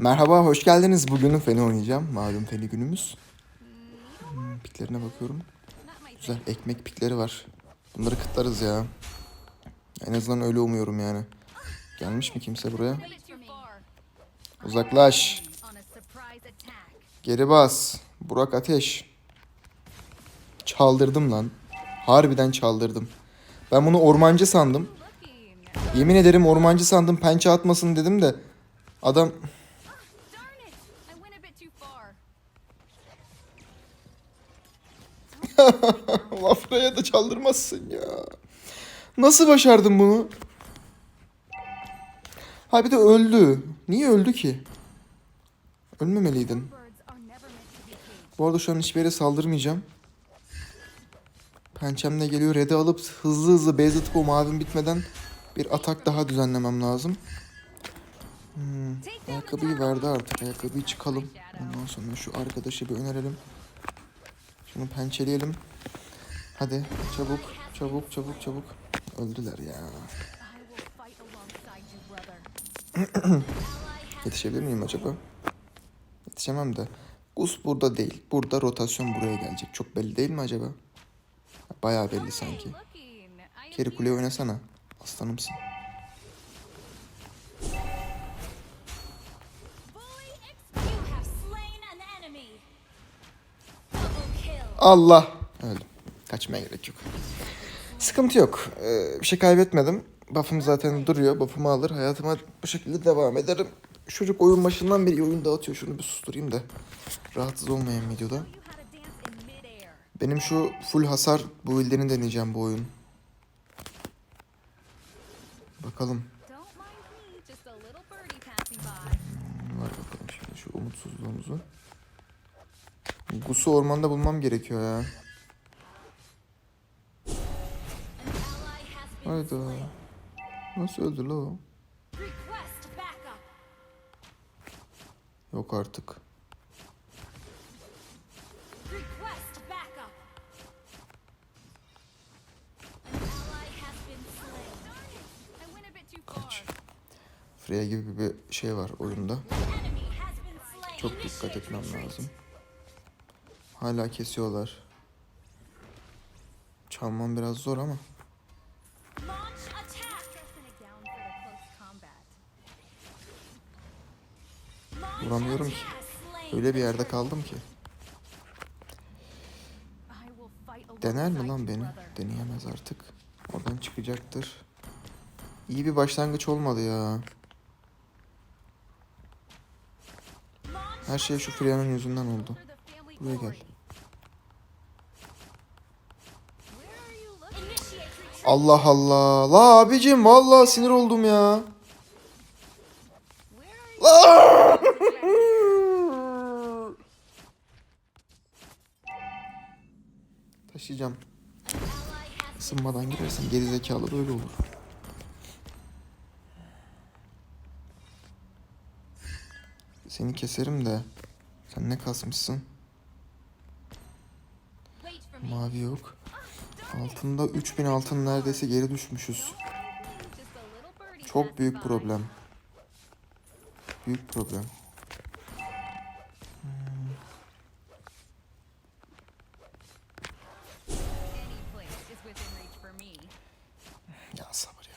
Merhaba, hoş geldiniz. Bugün Feni oynayacağım. Malum Feni günümüz. Hmm, piklerine bakıyorum. Güzel ekmek pikleri var. Bunları kıtlarız ya. En azından öyle umuyorum yani. Gelmiş mi kimse buraya? Uzaklaş. Geri bas. Burak Ateş. Çaldırdım lan. Harbiden çaldırdım. Ben bunu ormancı sandım. Yemin ederim ormancı sandım. Pençe atmasın dedim de. Adam Lafraya da çaldırmazsın ya. Nasıl başardın bunu? Ha bir de öldü. Niye öldü ki? Ölmemeliydin. Bu arada şu an hiçbir yere saldırmayacağım. Pençemle geliyor. Red'i alıp hızlı hızlı atıp o mavim bitmeden bir atak daha düzenlemem lazım. Hmm, ayakkabıyı verdi artık. Ayakkabıyı çıkalım. Ondan sonra şu arkadaşı bir önerelim. Şunu pençeleyelim. Hadi çabuk çabuk çabuk çabuk. Öldüler ya. Yetişebilir miyim acaba? Yetişemem de. Gus burada değil. Burada rotasyon buraya gelecek. Çok belli değil mi acaba? Bayağı belli sanki. Keri kuleye oynasana. Aslanımsın. Allah. Öldüm. Kaçmaya gerek yok. Sıkıntı yok. Ee, bir şey kaybetmedim. Buff'ım zaten duruyor. Buff'ımı alır. Hayatıma bu şekilde devam ederim. Çocuk oyun başından beri oyun dağıtıyor. Şunu bir susturayım da. Rahatsız olmayayım videoda. Benim şu full hasar build'ini deneyeceğim bu oyun. Bakalım. Var bakalım şimdi şu umutsuzluğumuzu. Gus'u ormanda bulmam gerekiyor ya. Hayda. Nasıl öldü la o? Yok artık. Kaç. Freya gibi bir şey var oyunda. Çok dikkat etmem lazım. Hala kesiyorlar. Çalmam biraz zor ama. Vuramıyorum ki. Öyle bir yerde kaldım ki. Dener mi lan beni? Deneyemez artık. Oradan çıkacaktır. İyi bir başlangıç olmadı ya. Her şey şu Freya'nın yüzünden oldu. Buraya gel. Allah Allah. La abicim vallahi sinir oldum ya. La! Taşıyacağım. Isınmadan girersen geri zekalı böyle olur. Seni keserim de sen ne kasmışsın? Mavi yok. Altında 3000 altın neredeyse geri düşmüşüz. Çok büyük problem. Büyük problem. Hmm. Ya sabır ya.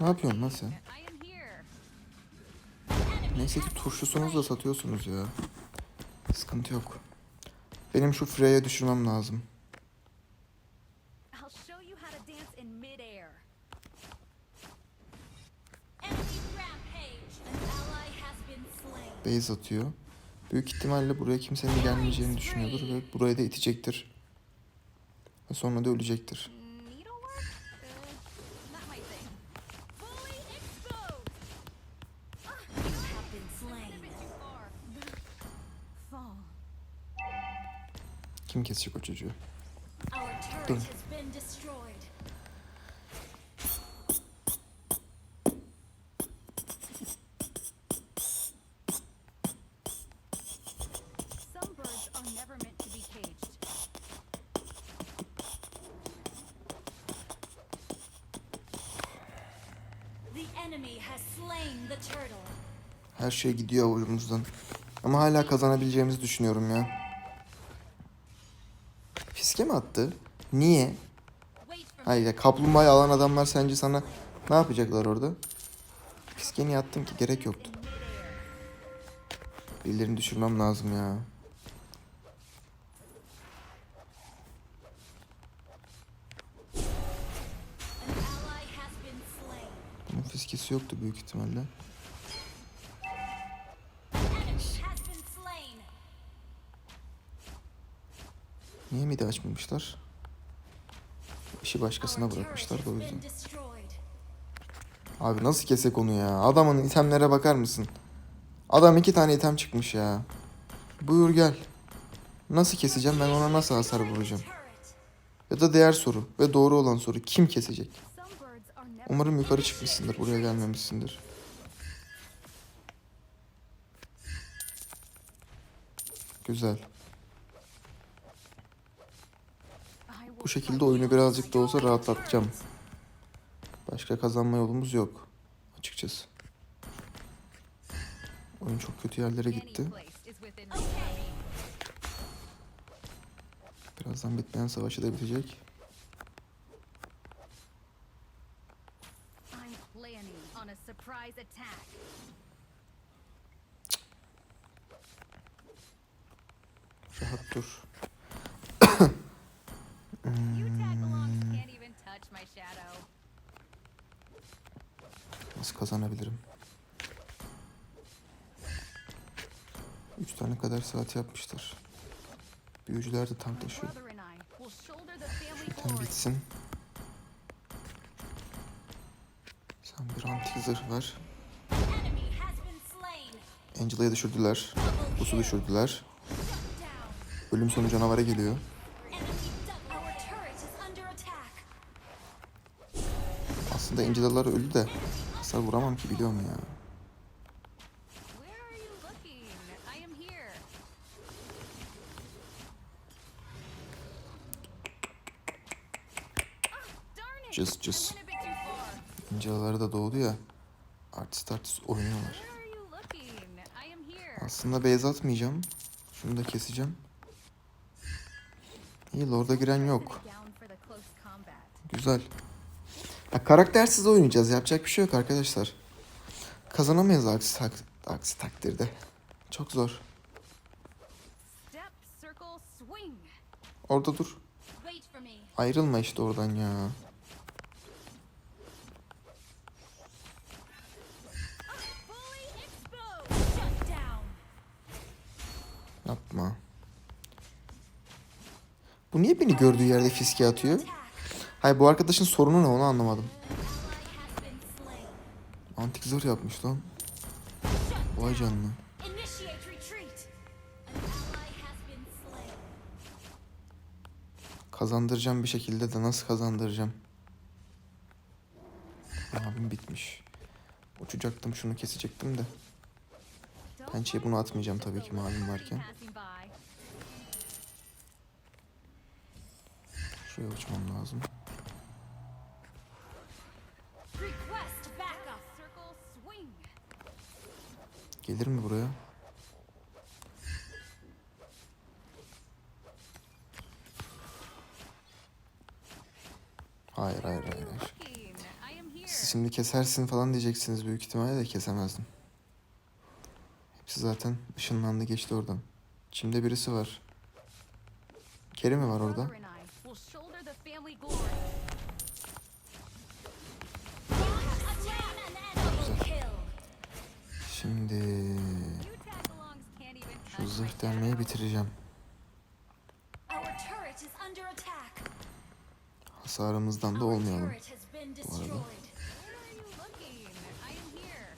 Ne yapıyorsun lan sen? Neyse ki turşusunuz da satıyorsunuz ya. Sıkıntı yok. Benim şu Freya düşürmem lazım. Base atıyor. Büyük ihtimalle buraya kimsenin gelmeyeceğini düşünüyordur ve buraya da itecektir. Ve sonra da ölecektir. kim kesecek o çocuğu? Dur. Her şey gidiyor oyunumuzdan. Ama hala kazanabileceğimizi düşünüyorum ya. Fiske mi attı? Niye? Hayır ya kaplumbağayı alan adamlar sence sana ne yapacaklar orada? Fiske niye attım ki? Gerek yoktu. Birilerini düşürmem lazım ya. Bunun fiskesi yoktu büyük ihtimalle. Niye midi açmamışlar? İşi başkasına bırakmışlar da o yüzden. Abi nasıl kesek onu ya? Adamın itemlere bakar mısın? Adam iki tane item çıkmış ya. Buyur gel. Nasıl keseceğim ben ona nasıl hasar vuracağım? Ya da diğer soru ve doğru olan soru kim kesecek? Umarım yukarı çıkmışsındır buraya gelmemişsindir. Güzel. I will Bu şekilde oyunu birazcık da olsa rahatlatacağım. Başka kazanma yolumuz yok. Açıkçası. Oyun çok kötü yerlere gitti. Birazdan bitmeyen savaşı da bitecek. Rahat dur. Nasıl kazanabilirim? 3 tane kadar saat yapmışlar. Büyücüler de tank taşıyor. Şuradan bitsin. Sen bir antik zırh ver. Angela'yı düşürdüler. Bus'u düşürdüler. Ölüm sonu canavara geliyor. Aslında Angela'lar öldü de hasar vuramam ki biliyorum ya. Cız cız. Angela'lar da doğdu ya. Artist artist oynuyorlar. Aslında base atmayacağım. Şunu da keseceğim. İyi Lord'a giren yok. Güzel. Ya karaktersiz oynayacağız. Yapacak bir şey yok arkadaşlar. Kazanamayız aksi, tak- aksi takdirde. Çok zor. Orada dur. Ayrılma işte oradan ya. Yapma. Bu niye beni gördüğü yerde fiske atıyor? Hayır bu arkadaşın sorunu ne onu anlamadım. Antik zırh yapmış lan. Vay canına. Kazandıracağım bir şekilde de nasıl kazandıracağım? Abim bitmiş. Uçacaktım şunu kesecektim de. Pençeye bunu atmayacağım tabii ki mavim varken. Şuraya uçmam lazım. Gelir mi buraya? Hayır hayır hayır. Siz şimdi kesersin falan diyeceksiniz büyük ihtimalle de kesemezdim. Hepsi zaten ışınlandı geçti oradan. Çimde birisi var. Keri mi var orada? Şimdi şu zırh delmeyi bitireceğim. Hasarımızdan da olmayalım. turret has been destroyed. Where are you looking? I am here.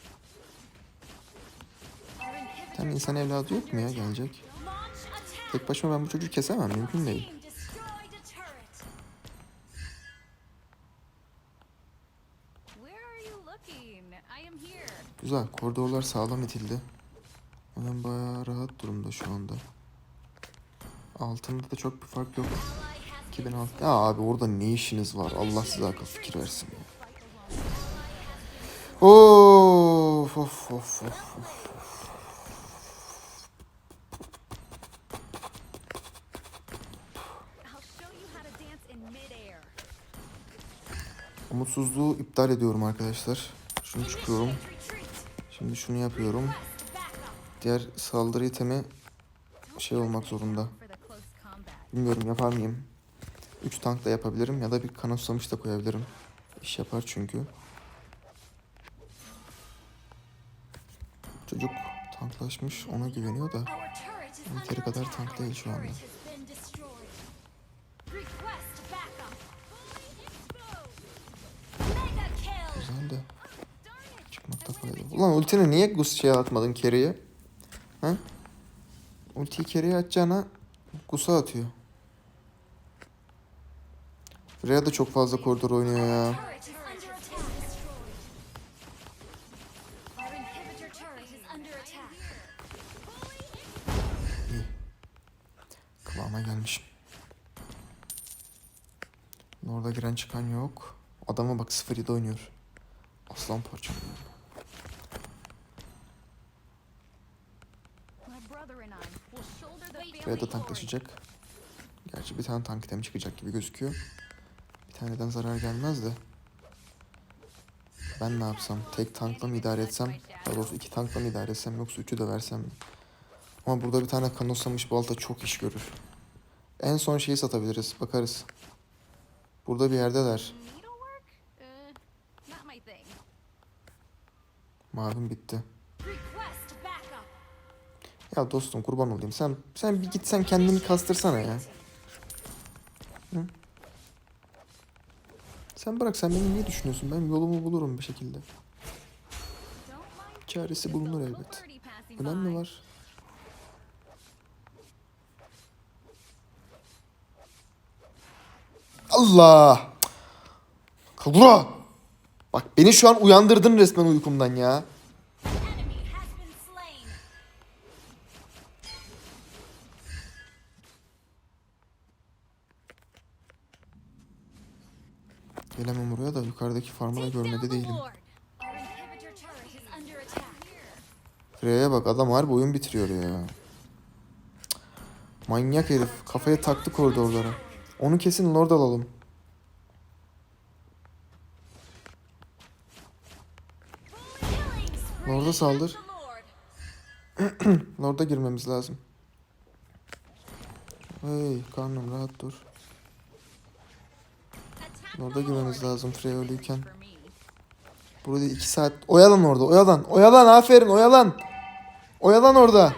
Our inhibitor Bir tane insan evladı yok mu ya gelecek? Tek başıma ben bu çocuğu kesemem mümkün değil. Güzel koridorlar sağlam itildi. Hemen bayağı rahat durumda şu anda. Altında da çok bir fark yok. Ally has 2006. Ya abi orada ne işiniz var? Allah size akıl fikir versin ya. Of of of of. Midair. Umutsuzluğu iptal ediyorum arkadaşlar. Şunu çıkıyorum. Şimdi şunu yapıyorum. Diğer saldırı itemi şey olmak zorunda. Bilmiyorum yapar mıyım? 3 tank da yapabilirim ya da bir kanıtsamış da koyabilirim. İş yapar çünkü. Çocuk tanklaşmış ona güveniyor da yeteri kadar tank değil şu anda. Ulan ultini niye Gus şeye atmadın Carry'e? Ha? Ultiyi Carry'e atacağına Gus'a atıyor. Rhea da çok fazla koridor oynuyor ya. Kıvama gelmiş. Orada giren çıkan yok. Adama bak 0-7 oynuyor. Aslan parçam. Family da tanklaşacak. Gerçi bir tane tank item çıkacak gibi gözüküyor. Bir taneden zarar gelmez de. Ben ne yapsam? Tek tankla mı idare etsem? Daha doğrusu iki tankla mı idare etsem yoksa üçü de versem mi? Ama burada bir tane kanoslamış balta çok iş görür. En son şeyi satabiliriz. Bakarız. Burada bir yerdeler. Uh. Mavim bitti. Ya dostum kurban olayım. Sen sen bir git sen kendini kastırsana ya. Hı? Sen bırak sen beni niye düşünüyorsun? Ben yolumu bulurum bir şekilde. Çaresi bulunur elbet. by. var? Allah! Kıvra! Bak beni şu an uyandırdın resmen uykumdan ya. Oraya da yukarıdaki farmı da görmedi değilim. Freya bak adam harbi oyun bitiriyor ya. Manyak herif. Kafaya taktı koridorlara. Onu kesin lord alalım. Lord'a saldır. Lord'a girmemiz lazım. Hey karnım rahat dur. The girmemiz lazım Freya ölüyken. Burada iki saat. Oyalan orada oyalan. Oyalan aferin oyalan. Oyalan orada.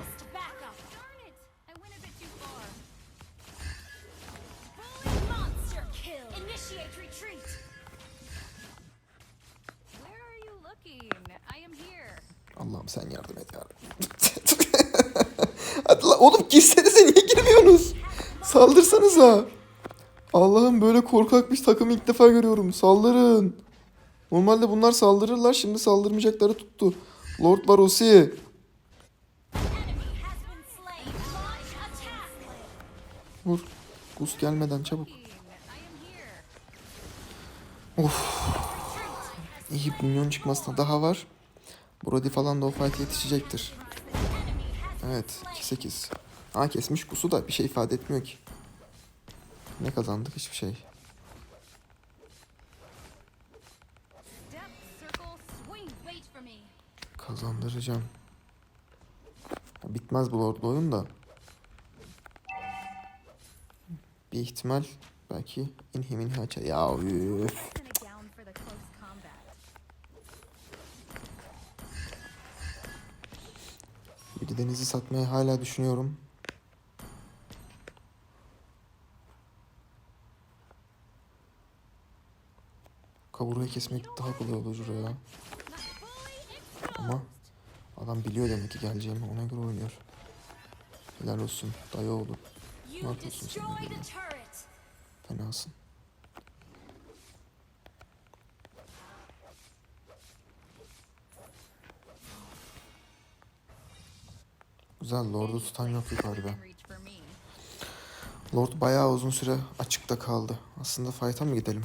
Allah'ım sen yardım et ya. Hadi la oğlum girsenize niye girmiyorsunuz? Saldırsanıza. Allah'ım böyle korkak bir takım ilk defa görüyorum. Saldırın. Normalde bunlar saldırırlar. Şimdi saldırmayacakları tuttu. Lord Barosi. Vur. Gus gelmeden çabuk. Here. İyi minyon çıkmasına daha var. Brody falan da o fight yetişecektir. Evet 2-8. Ha kesmiş Gus'u da bir şey ifade etmiyor ki. Ne kazandık hiçbir şey. Kazandıracağım. Bitmez bu Lord'lu oyun da. Bir ihtimal belki inhi minhi açar. Ya üf. Bir denizi satmayı hala düşünüyorum. Kaburayı kesmek daha kolay olur ya. Ama adam biliyor demek ki geleceğimi ona göre oynuyor. Helal olsun dayı oğlu. You Ne yapıyorsun sen böyle? Fenasın. Güzel Lord'u tutan yok yukarıda. Lord bayağı uzun süre açıkta kaldı. Aslında fight'a mı gidelim?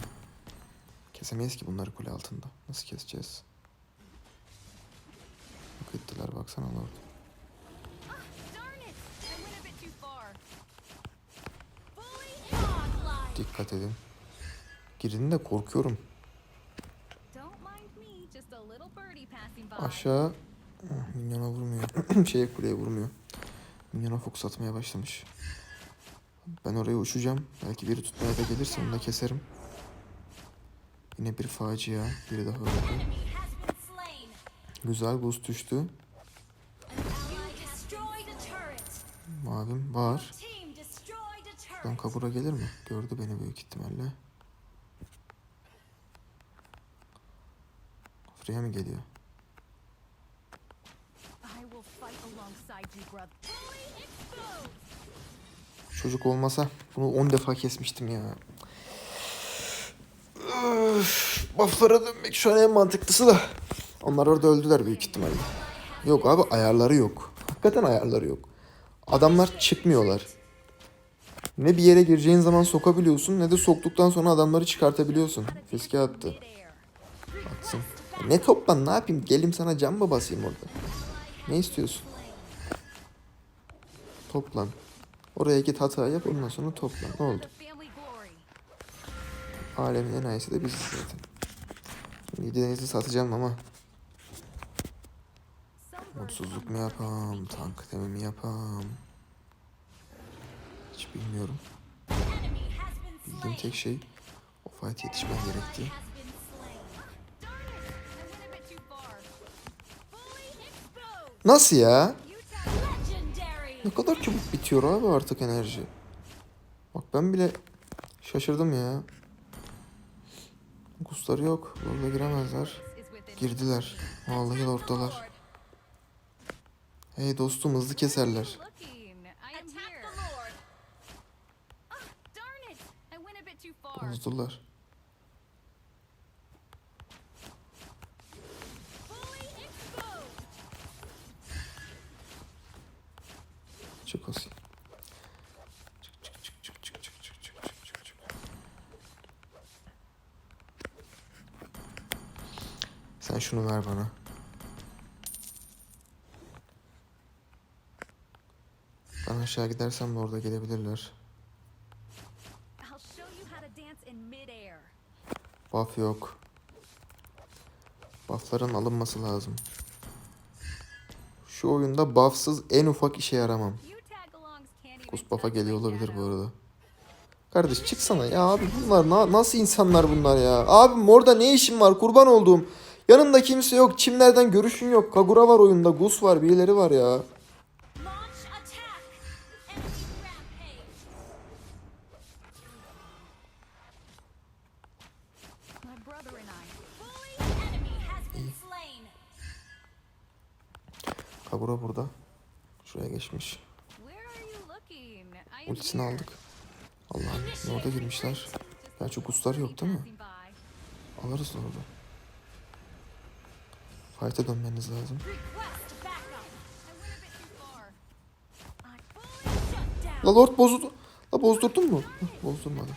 Kesemeyiz ki bunları kule altında. Nasıl keseceğiz? ettiler baksana Lord. Dikkat edin. Girin de korkuyorum. Aşağı minyona vurmuyor. Şeye kuleye vurmuyor. Minyona fokus atmaya başlamış. Ben oraya uçacağım. Belki biri tutmaya da gelirse onu da keserim. Yine bir facia. Biri daha öldü. Güzel buz düştü. Mavim var. Buradan kabura gelir mi? Gördü beni büyük ihtimalle. Buraya mı geliyor? Çocuk olmasa bunu 10 defa kesmiştim ya. Üf, Buff'lara dönmek şu an en mantıklısı da. Onlar orada öldüler büyük ihtimalle. Yok abi ayarları yok. Hakikaten ayarları yok. Adamlar çıkmıyorlar. Ne bir yere gireceğin zaman sokabiliyorsun ne de soktuktan sonra adamları çıkartabiliyorsun. Fiske attı. Atsın. Ne toplan ne yapayım? Gelim sana cam mı basayım orada? Ne istiyorsun? Toplan. Oraya git hata yap ondan sonra toplan. Ne oldu? Alemin en enayisi de biziz zaten. Denizli satacağım ama. Mutsuzluk mu yapam, tank deme mi yapam? Hiç bilmiyorum. Bildiğim tek şey o fight yetişmen gerekti. Nasıl ya? Ne kadar çabuk bitiyor abi artık enerji. Bak ben bile şaşırdım ya. Kusları yok. Burada giremezler. Girdiler. Vallahi ortalar. Hey dostum hızlı keserler. Bozdular. Çık olsun. Şunu ver bana. Ben aşağı gidersem de orada gelebilirler. Buff yok. Buffların alınması lazım. Şu oyunda buffsız en ufak işe yaramam. Buff'a touch geliyor olabilir bu arada. Kardeş çıksana ya abi bunlar na- nasıl insanlar bunlar ya? Abim orada ne işin var kurban olduğum. Yanında kimse yok. Çimlerden görüşün yok. Kagura var oyunda. Gus var. Birileri var ya. Kagura burada. Şuraya geçmiş. Ultisini aldık. Allah'ım orada girmişler. Ya çok ustalar yok değil mi? Alırız orada. Fight'a dönmeniz lazım. La Lord bozdu. La bozdurdun mu? Hah, bozdurmadım.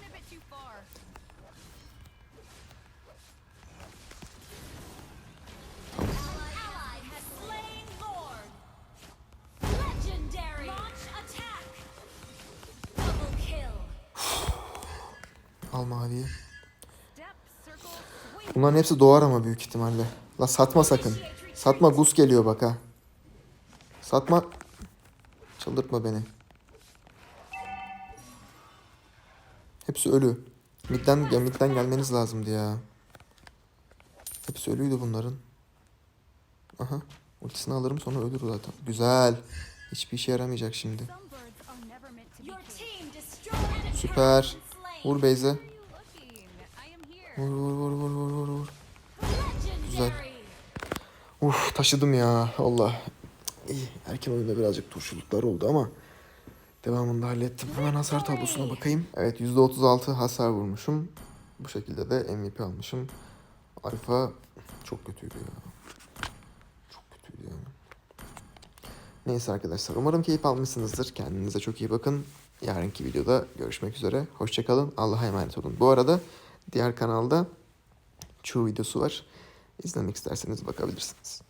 Al maviyi. Bunların hepsi doğar ama büyük ihtimalle. La satma sakın. Satma Gus geliyor bak ha. Satma. Çıldırtma beni. Hepsi ölü. Midden, ya midden gelmeniz lazımdı ya. Hepsi ölüydü bunların. Aha. Ultisini alırım sonra ölür zaten. Güzel. Hiçbir işe yaramayacak şimdi. Süper. Vur Beyze. Where are you looking? I am here. Vur vur vur vur vur vur vur. Güzel. Uf taşıdım ya Allah. İyi erken oyunda birazcık turşuluklar oldu ama devamında hallettim. Hemen hasar tablosuna bakayım. Evet %36 hasar vurmuşum. Bu şekilde de MVP almışım. Alfa çok kötüydü ya. Çok kötüydü yani. Neyse arkadaşlar umarım keyif almışsınızdır. Kendinize çok iyi bakın. Yarınki videoda görüşmek üzere. Hoşçakalın. Allah'a emanet olun. Bu arada diğer kanalda çoğu videosu var. İzlemek isterseniz bakabilirsiniz.